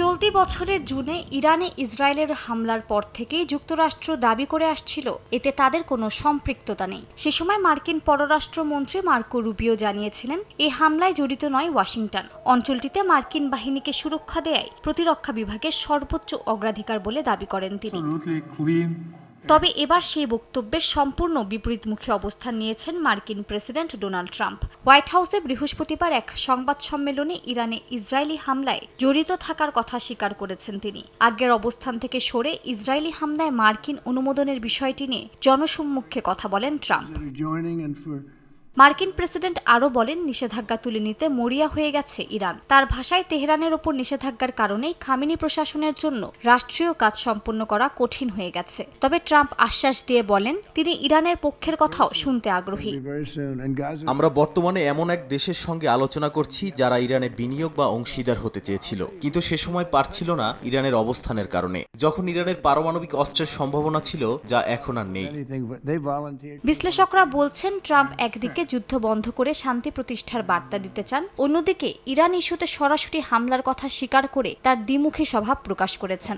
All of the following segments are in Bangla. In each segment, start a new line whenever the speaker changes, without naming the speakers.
চলতি বছরের জুনে ইরানে ইসরায়েলের হামলার পর থেকেই যুক্তরাষ্ট্র দাবি করে আসছিল, এতে তাদের কোনো সম্পৃক্ততা নেই। সে সময় মার্কিন পররাষ্ট্রমন্ত্রী মার্কো রুবিও জানিয়েছিলেন এই হামলায় জড়িত নয় ওয়াশিংটন। অঞ্চলটিতে মার্কিন বাহিনীকে সুরক্ষা দেয়াই প্রতিরক্ষা বিভাগের সর্বোচ্চ অগ্রাধিকার বলে দাবি করেন তিনি. তবে এবার সেই বক্তব্যের সম্পূর্ণ বিপরীতমুখী অবস্থান নিয়েছেন মার্কিন প্রেসিডেন্ট ডোনাল্ড ট্রাম্প। হোয়াইট হাউসে বৃহস্পতিবার এক সংবাদ সম্মেলনে ইরানে ইসরায়েলি হামলায় জড়িত থাকার কথা স্বীকার করেছেন তিনি। আগের অবস্থান থেকে সরে ইসরায়েলি হামলায় মার্কিন অনুমোদনের বিষয়টি নিয়ে জনসম্মুখে কথা বলেন ট্রাম্প। মার্কিন প্রেসিডেন্ট আরও বলেন নিষেধাজ্ঞা তুলে নিতে মরিয়া হয়ে গেছে ইরান। তার ভাষায় তেহরানের ওপর নিষেধাজ্ঞার কারণেই খামিনি প্রশাসনের জন্য রাষ্ট্রীয় কাজ সম্পন্ন করা কঠিন হয়ে গেছে। তবে ট্রাম্প আশ্বাস দিয়ে বলেন তিনি ইরানের পক্ষের কথাও শুনতে আগ্রহী.
আমরা বর্তমানে এমন এক দেশের সঙ্গে আলোচনা করছি যারা ইরানে বিনিয়োগ বা অংশীদার হতে চেয়েছিল। কিন্তু সে সময় পারছিল না ইরানের অবস্থানের কারণে। যখন ইরানের পারমাণবিক অস্ত্রের সম্ভাবনা ছিল যা এখন আর নেই.
বিশ্লেষকরা বলছেন ট্রাম্প একদিকে যুদ্ধ বন্ধ করে শান্তি প্রতিষ্ঠার বার্তা দিতে চান। অন্যদিকে, ইরান ইস্যুতে সরাসরি হামলার কথা স্বীকার করে তার দ্বিমুখী স্বভাব প্রকাশ করেছেন।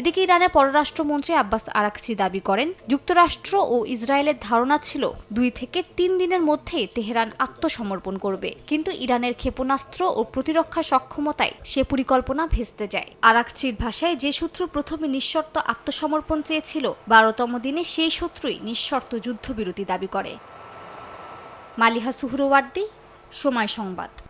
এদিকে ইরানের পররাষ্ট্রমন্ত্রী আব্বাস আরাকচি দাবি করেন, যুক্তরাষ্ট্র ও ইসরায়েলের ধারণা ছিল দুই থেকে তিন দিনের মধ্যেই তেহরান আত্মসমর্পণ করবে। কিন্তু ইরানের ক্ষেপণাস্ত্র ও প্রতিরক্ষা সক্ষমতায় সে পরিকল্পনা ভেস্তে যায়। আরাকচির ভাষায় যে সূত্র প্রথমে নিঃশর্ত আত্মসমর্পণ চেয়েছিল, বারোতম দিনে সেই সূত্রই নিঃশর্ত যুদ্ধবিরতি দাবি করে। মালিহা সুহরওয়ার্দী সময় সংবাদ।